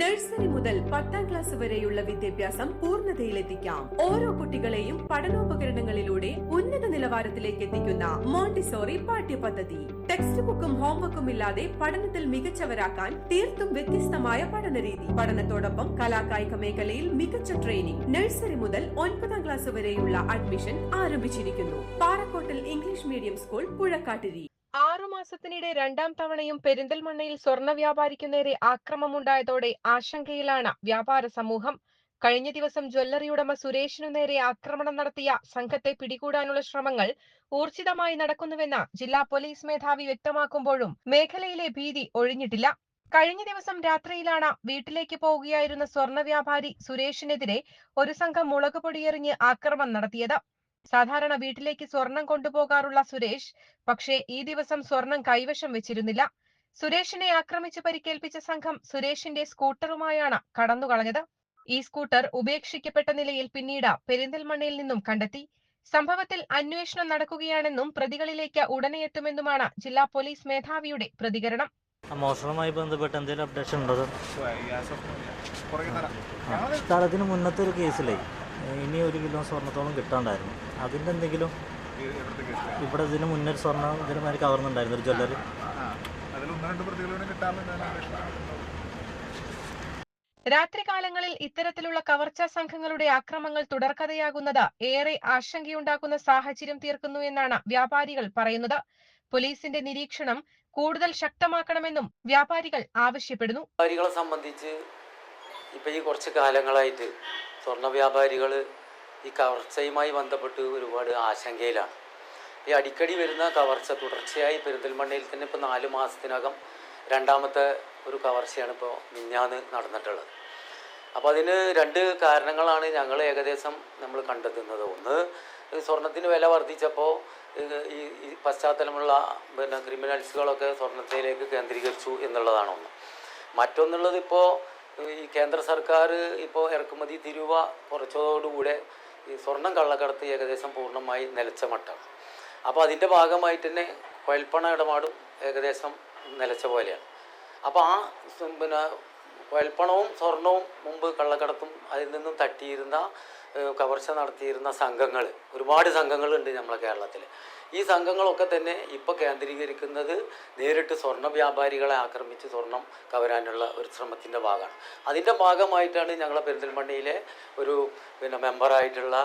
Nursery മുതൽ പത്താം class വരെയുള്ള വിദ്യാഭ്യാസം പൂർണതയിലെത്തിക്കാം. ഓരോ കുട്ടികളെയും പഠനോപകരണങ്ങളിലൂടെ ഉന്നത നിലവാരത്തിലേക്ക് എത്തിക്കുന്ന മോണ്ടിസോറി പാഠ്യപദ്ധതി. ടെക്സ്റ്റ് ബുക്കും ഹോംവർക്കും ഇല്ലാതെ പഠനത്തിൽ മികച്ചവരാക്കാൻ തീർത്തും വ്യത്യസ്തമായ പഠനരീതി. പഠനത്തോടൊപ്പം കലാകായിക മേഖലയിൽ മികച്ച ട്രെയിനിംഗ് നഴ്സറി മുതൽ ഒൻപതാം ക്ലാസ് വരെയുള്ള അഡ്മിഷൻ ആരംഭിച്ചിരിക്കുന്നു. പാറക്കോട്ടിൽ ഇംഗ്ലീഷ് മീഡിയം സ്കൂൾ പുഴക്കാട്ടിരി. ആറു മാസത്തിനിടെ രണ്ടാം തവണയും പെരിന്തൽമണ്ണയിൽ സ്വർണ വ്യാപാരിക്കു നേരെ ആക്രമമുണ്ടായതോടെ ആശങ്കയിലാണ് വ്യാപാര സമൂഹം. കഴിഞ്ഞ ദിവസം ജ്വല്ലറി ഉടമ സുരേഷിനു നേരെ ആക്രമണം നടത്തിയ സംഘത്തെ പിടികൂടാനുള്ള ശ്രമങ്ങൾ ഊർജിതമായി നടക്കുന്നുവെന്ന് ജില്ലാ പോലീസ് മേധാവി വ്യക്തമാക്കുമ്പോഴും മേഖലയിലെ ഭീതി ഒഴിഞ്ഞിട്ടില്ല. കഴിഞ്ഞ ദിവസം രാത്രിയിലാണ് വീട്ടിലേക്ക് പോവുകയായിരുന്ന സ്വർണ വ്യാപാരി സുരേഷിനെതിരെ ഒരു സംഘം മുളക് പൊടിയെറിഞ്ഞ് ആക്രമണം നടത്തിയത്. സാധാരണ വീട്ടിലേക്ക് സ്വർണം കൊണ്ടുപോകാറുള്ള സുരേഷ് പക്ഷേ ഈ ദിവസം സ്വർണം കൈവശം വെച്ചിരുന്നില്ല. സുരേഷിനെ ആക്രമിച്ച് പരിക്കേൽപ്പിച്ച സംഘം സുരേഷിന്റെ സ്കൂട്ടറുമായാണ് കടന്നുകളഞ്ഞത്. ഈ സ്കൂട്ടർ ഉപേക്ഷിക്കപ്പെട്ട നിലയിൽ പിന്നീട് പെരിന്തൽമണ്ണയിൽ നിന്നും കണ്ടെത്തി. സംഭവത്തിൽ അന്വേഷണം നടക്കുകയാണെന്നും പ്രതികളിലേക്ക് ഉടനെ എത്തുമെന്നുമാണ് ജില്ലാ പോലീസ് മേധാവിയുടെ പ്രതികരണം. മോഷണവുമായി ബന്ധപ്പെട്ട് എന്തെങ്കിലും അപ്ഡേഷൻ ഉണ്ടോ? സ്ഥലത്തിന് മുന്നത്തെ ഒരു കേസിലേ ഇനി ഒരു കിലോ സ്വർണത്തോളം കിട്ടാണ്ടായിരുന്നു. അതിന്റെ എന്തെങ്കിലും ഇവിടെ ഇതിന് മുന്നേ ഒരു സ്വർണം ഇതിന് മാതിരി കവർന്നുണ്ടായിരുന്നു ഒരു ജ്വല്ലറി അതിൽ ഒന്ന് രണ്ട് പ്രതികളോട് കിട്ടാറുണ്ട് രാത്രികാലങ്ങളിൽ ഇത്തരത്തിലുള്ള കവർച്ചാ സംഘങ്ങളുടെ ആക്രമങ്ങൾ തുടർക്കഥയാകുന്നത് ഏറെ ആശങ്കയുണ്ടാക്കുന്ന സാഹചര്യം തീർക്കുന്നു എന്നാണ് വ്യാപാരികൾ പറയുന്നത്. പോലീസിന്റെ നിരീക്ഷണം കൂടുതൽ ശക്തമാക്കണമെന്നും വ്യാപാരികൾ ആവശ്യപ്പെടുന്നു. വ്യാപാരികളെ സംബന്ധിച്ച് ഇപ്പൊ ഈ കുറച്ച് കാലങ്ങളായിട്ട് സ്വർണ വ്യാപാരികൾ ഈ കവർച്ചയുമായി ബന്ധപ്പെട്ട് ഒരുപാട് ആശങ്കയിലാണ്. ഈ അടിക്കടി വരുന്ന കവർച്ച തുടർച്ചയായി പെരിന്തൽമണ്ണയിൽ തന്നെ ഇപ്പോൾ നാല് മാസത്തിനകം രണ്ടാമത്തെ ഒരു കവർച്ചയാണ് ഇപ്പോൾ മിഞ്ഞാന്ന് നടന്നിട്ടുള്ളത്. അപ്പോൾ അതിന് രണ്ട് കാരണങ്ങളാണ് ഞങ്ങൾ ഏകദേശം നമ്മൾ കണ്ടെത്തുന്നത്. ഒന്ന് സ്വർണത്തിന് വില വർദ്ധിച്ചപ്പോൾ ഈ ഈ പശ്ചാത്തലമുള്ള പിന്നെ ക്രിമിനൽസുകളൊക്കെ സ്വർണത്തിലേക്ക് കേന്ദ്രീകരിച്ചു എന്നുള്ളതാണ് ഒന്ന്. മറ്റൊന്നുള്ളത് ഇപ്പോൾ ഈ കേന്ദ്ര സർക്കാർ ഇപ്പോൾ ഇറക്കുമതി തിരുവ കുറച്ചതോടുകൂടെ ഈ സ്വർണം കള്ളക്കടത്ത് ഏകദേശം പൂർണമായി നിലച്ച മട്ടാണ്. അപ്പോൾ അതിന്റെ ഭാഗമായിട്ട് തന്നെ കുഴൽപ്പണ ഇടപാടും ഏകദേശം നിലച്ച പോലെയാണ്. അപ്പോൾ ആ പിന്നെ കുഴൽപ്പണവും സ്വർണവും മുമ്പ് കള്ളക്കടത്തും അതിൽ നിന്നും തട്ടിയിരുന്ന കവർച്ച നടത്തിയിരുന്ന സംഘങ്ങൾ ഒരുപാട് സംഘങ്ങളുണ്ട് നമ്മളെ കേരളത്തിൽ ഈ സംഘങ്ങളൊക്കെ തന്നെ ഇപ്പോൾ കേന്ദ്രീകരിക്കുന്നത് നേരിട്ട് സ്വർണ വ്യാപാരികളെ ആക്രമിച്ച് സ്വർണം കവരാനുള്ള ഒരു ശ്രമത്തിന്റെ ഭാഗമാണ്. അതിന്റെ ഭാഗമായിട്ടാണ് ഞങ്ങളെ പെരിന്തൽമണ്ണയിലെ ഒരു പിന്നെ മെമ്പറായിട്ടുള്ള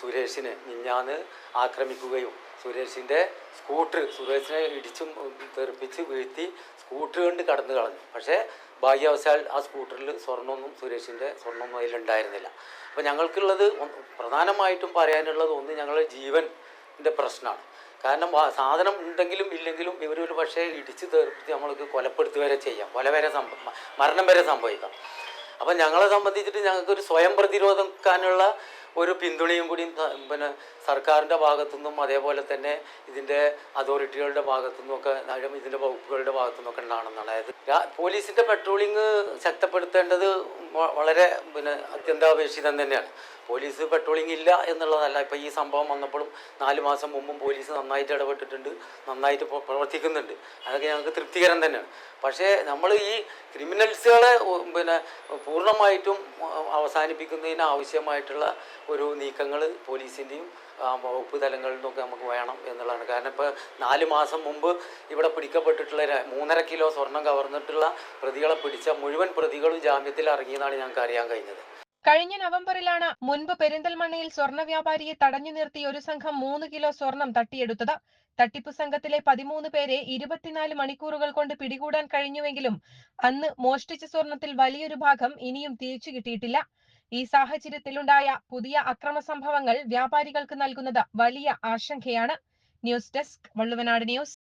സുരേഷിനെ മിഞ്ഞാന്ന് ആക്രമിക്കുകയും സുരേഷിന്റെ സ്കൂട്ടർ സുരേഷിനെ ഇടിച്ചും തെറിപ്പിച്ച് വീഴ്ത്തി സ്കൂട്ടർ കൊണ്ട് കടന്നു കളഞ്ഞു. പക്ഷേ ഭാഗ്യവശാൽ ആ സ്കൂട്ടറിൽ സ്വർണമൊന്നും സുരേഷിന്റെ സ്വർണമൊന്നും അതിലുണ്ടായിരുന്നില്ല. അപ്പോൾ ഞങ്ങൾക്കുള്ളത് പ്രധാനമായിട്ടും പറയാനുള്ളത് ഒന്ന് ഞങ്ങളുടെ ജീവന്റെ പ്രശ്നമാണ് കാരണം സാധനം ഉണ്ടെങ്കിലും ഇല്ലെങ്കിലും ഇവരൊരു പക്ഷേ ഇടിച്ച് തീർപ്പിച്ച് നമ്മൾക്ക് കൊലപ്പെടുത്തി വരെ ചെയ്യാം. കൊല വരെ സംഭവം മരണം വരെ സംഭവിക്കാം. അപ്പം ഞങ്ങളെ സംബന്ധിച്ചിട്ട് ഞങ്ങൾക്ക് ഒരു സ്വയം പ്രതിരോധിക്കാനുള്ള ഒരു പിന്തുണയും കൂടി പിന്നെ സർക്കാരിന്റെ ഭാഗത്തുനിന്നും അതേപോലെ തന്നെ ഇതിന്റെ അതോറിറ്റികളുടെ ഭാഗത്തുനിന്നും ഒക്കെ ഇതിന്റെ വകുപ്പുകളുടെ ഭാഗത്തുനിന്നും ഒക്കെ ഉണ്ടാകണമെന്നാണ് അതായത് പോലീസിന്റെ പെട്രോളിങ് ശക്തപ്പെടുത്തേണ്ടത് വളരെ പിന്നെ അത്യന്താപേക്ഷിതം തന്നെയാണ്. പോലീസ് പെട്രോളിംഗ് ഇല്ല എന്നുള്ളതല്ല. ഇപ്പോൾ ഈ സംഭവം വന്നപ്പോഴും നാല് മാസം മുമ്പും പോലീസ് നന്നായിട്ട് ഇടപെട്ടിട്ടുണ്ട് നന്നായിട്ട് പ്രവർത്തിക്കുന്നുണ്ട്. അതൊക്കെ ഞങ്ങൾക്ക് തൃപ്തികരം തന്നെയാണ്. പക്ഷേ നമ്മൾ ഈ ക്രിമിനൽസുകളെ പിന്നെ പൂർണമായിട്ടും അവസാനിപ്പിക്കുന്നതിന് ആവശ്യമായിട്ടുള്ള ഒരു നീക്കങ്ങൾ പോലീസിന്റെയും വകുപ്പ് തലങ്ങളിൽ നിന്നൊക്കെ നമുക്ക് വേണം എന്നുള്ളതാണ്. കാരണം ഇപ്പോൾ നാല് മാസം മുമ്പ് ഇവിടെ പിടിക്കപ്പെട്ടിട്ടുള്ള മൂന്നര കിലോ സ്വർണം കവർന്നിട്ടുള്ള പ്രതികളെ പിടിച്ച മുഴുവൻ പ്രതികളും ജാമ്യത്തിൽ ഇറങ്ങിയെന്നാണ് ഞങ്ങൾക്ക് അറിയാൻ കഴിഞ്ഞത്. കഴിഞ്ഞ നവംബറിലാണ് മുൻപ് പെരിന്തൽമണ്ണയിൽ സ്വർണ വ്യാപാരിയെ തടഞ്ഞു നിർത്തി ഒരു സംഘം മൂന്ന് കിലോ സ്വർണം തട്ടിയെടുത്തത്. തട്ടിപ്പ് സംഘത്തിലെ പതിമൂന്ന് പേരെ ഇരുപത്തിനാല് മണിക്കൂറുകൾ കൊണ്ട് പിടികൂടാൻ കഴിഞ്ഞുവെങ്കിലും അന്ന് മോഷ്ടിച്ച സ്വർണത്തിൽ വലിയൊരു ഭാഗം ഇനിയും തിരിച്ചു കിട്ടിയിട്ടില്ല. ഈ സാഹചര്യത്തിലുണ്ടായ പുതിയ അക്രമ സംഭവങ്ങൾ വ്യാപാരികൾക്ക് നൽകുന്നത് വലിയ ആശങ്കയാണ്. News desk Valluvanad news.